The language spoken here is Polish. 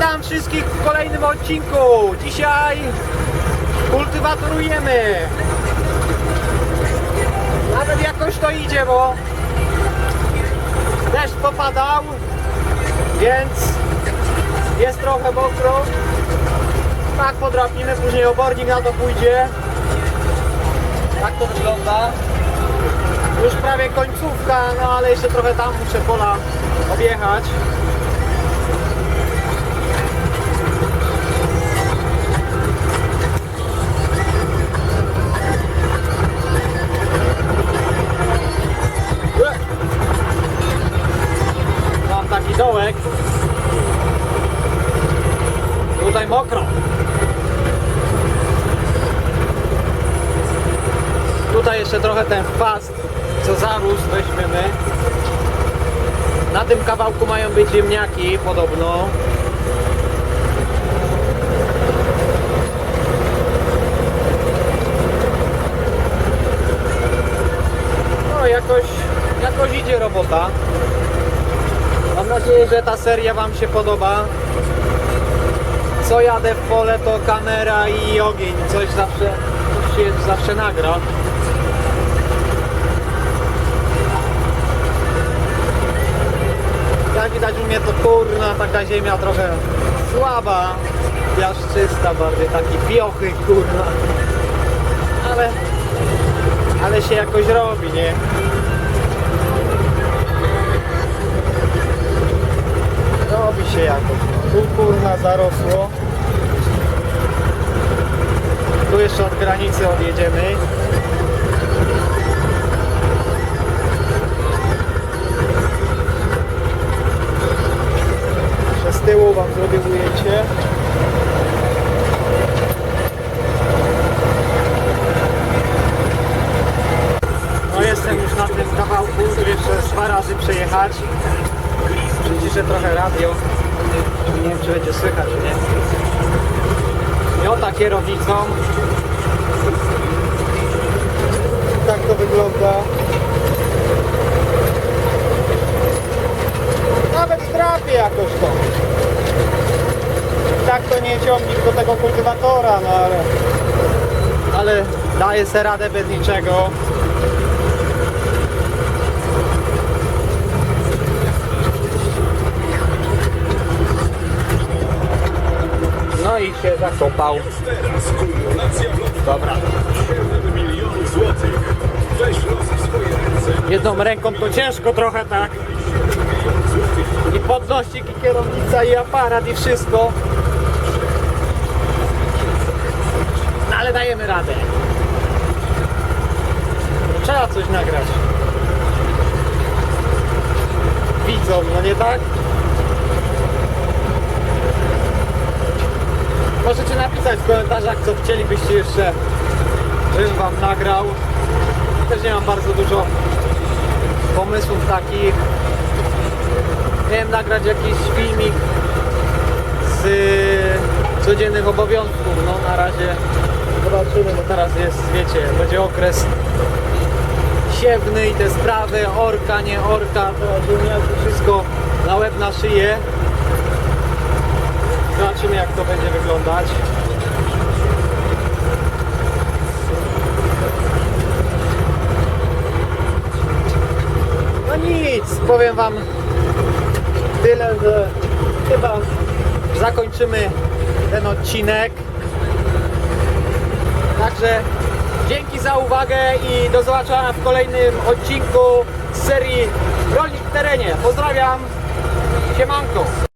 Witam wszystkich w kolejnym odcinku. Dzisiaj kultywatorujemy. Nawet jakoś to idzie, bo deszcz popadał, więc jest trochę mokro. Tak podrapimy, później obornik na to pójdzie. Tak to wygląda. Już prawie końcówka, no ale jeszcze trochę tam muszę pola objechać. Tutaj mokro. Tutaj jeszcze trochę ten chwast, co zarósł, weźmiemy. Na tym kawałku mają być ziemniaki podobno. No jakoś, jakoś idzie robota. Nadzieję, że ta seria Wam się podoba. Co jadę w pole to kamera i ogień. Coś zawsze, coś się zawsze nagra. Jak widać u mnie to kurna taka ziemia trochę słaba, piaszczysta bardziej, taki piochy kurna. Ale, ale się jakoś robi, nie? Się jakoś. Tu kurna zarosło. Tu jeszcze od granicy odjedziemy. Jeszcze z tyłu wam zrobię ujęcie. No jestem już na tym kawałku, tu jeszcze dwa razy przejechać. Przyciszę trochę radio. Nie wiem czy będzie słychać, nie? Jota kierownicą. Tak to wygląda. Nawet drapie jakoś to. Tak to nie ciągnik do tego kultywatora, no ale... Ale daje se radę bez niczego. No i się zakopał. Teraz kulminacja w Dobra. 7 milionów złotych. Weź los w swoje ręce. Jedną ręką to ciężko trochę tak. I podnośnik, i kierownica, i aparat, i wszystko. No ale dajemy radę. Trzeba coś nagrać. Widzą, no nie tak? Możecie napisać w komentarzach, co chcielibyście jeszcze, żebym wam nagrał. Też nie mam bardzo dużo pomysłów takich. Miałem nagrać jakiś filmik z codziennych obowiązków. No na razie zobaczymy, bo teraz jest, wiecie, będzie okres siewny i te sprawy, orka, nie orka, to wszystko na łeb, na szyję. Zobaczymy jak to będzie wyglądać. No nic, powiem wam tyle, że chyba zakończymy ten odcinek. Także dzięki za uwagę i do zobaczenia w kolejnym odcinku z serii Rolnik w terenie. Pozdrawiam, siemanko.